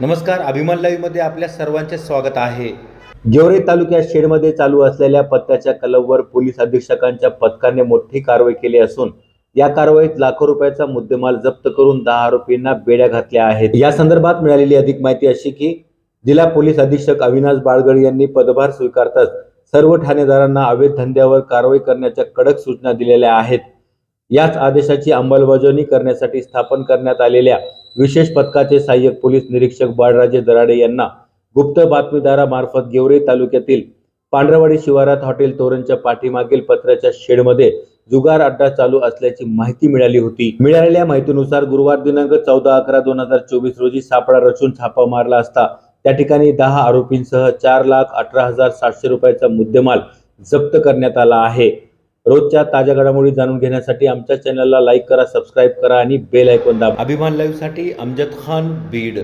नमस्कार अभिमान लाईव्हमध्ये आपल्या सर्वांचे स्वागत आहे. गेवरे तालुक्यात शेडमध्ये चालू असलेल्या पत्त्याच्या कलमवर पोलीस अधीक्षकांच्या पथकाने मोठी कारवाई केली असून या कारवाईत लाखो रुपयाचा मुद्देमाल जप्त करून दहा आरोपींना बेड्या घातल्या आहेत. या संदर्भात मिळालेली अधिक माहिती अशी की जिल्हा पोलीस अधीक्षक अविनाश बाळगड यांनी पदभार स्वीकारताच सर्व ठाणेदारांना अवैध धंद्यावर कारवाई करण्याच्या कडक सूचना दिलेल्या आहेत. याच आदेशाची अंमलबजावणी करण्यासाठी स्थापन करण्यात आलेल्या विशेष पथकाचे सहाय्यक पोलीस निरीक्षक बाळराजे दराडे यांना गुप्त बातमीदारामार्फत गेवरे तालुक्यातील पांढरवाडी शिवारात हॉटेल तोरणच्या पाठीमागील पत्र्याच्या शेडमध्ये जुगार अड्डा चालू असल्याची माहिती मिळाली होती. मिळालेल्या माहितीनुसार गुरुवार दिनांक चौदा अकरा दोन हजार चोवीस रोजी सापळा रचून छापा मारला असता त्या ठिकाणी दहा आरोपींसह चार लाख अठरा हजार सातशे रुपयाचा मुद्देमाल जप्त करण्यात आला आहे. रोजच्या ताज्या घडामोडी जाणून घेण्यासाठी आमच्या चॅनलला लाईक करा सबस्क्राईब करा आणि बेल ऐकून दाबा. अभिमान लाईव्हसाठी अमजद खान बीड.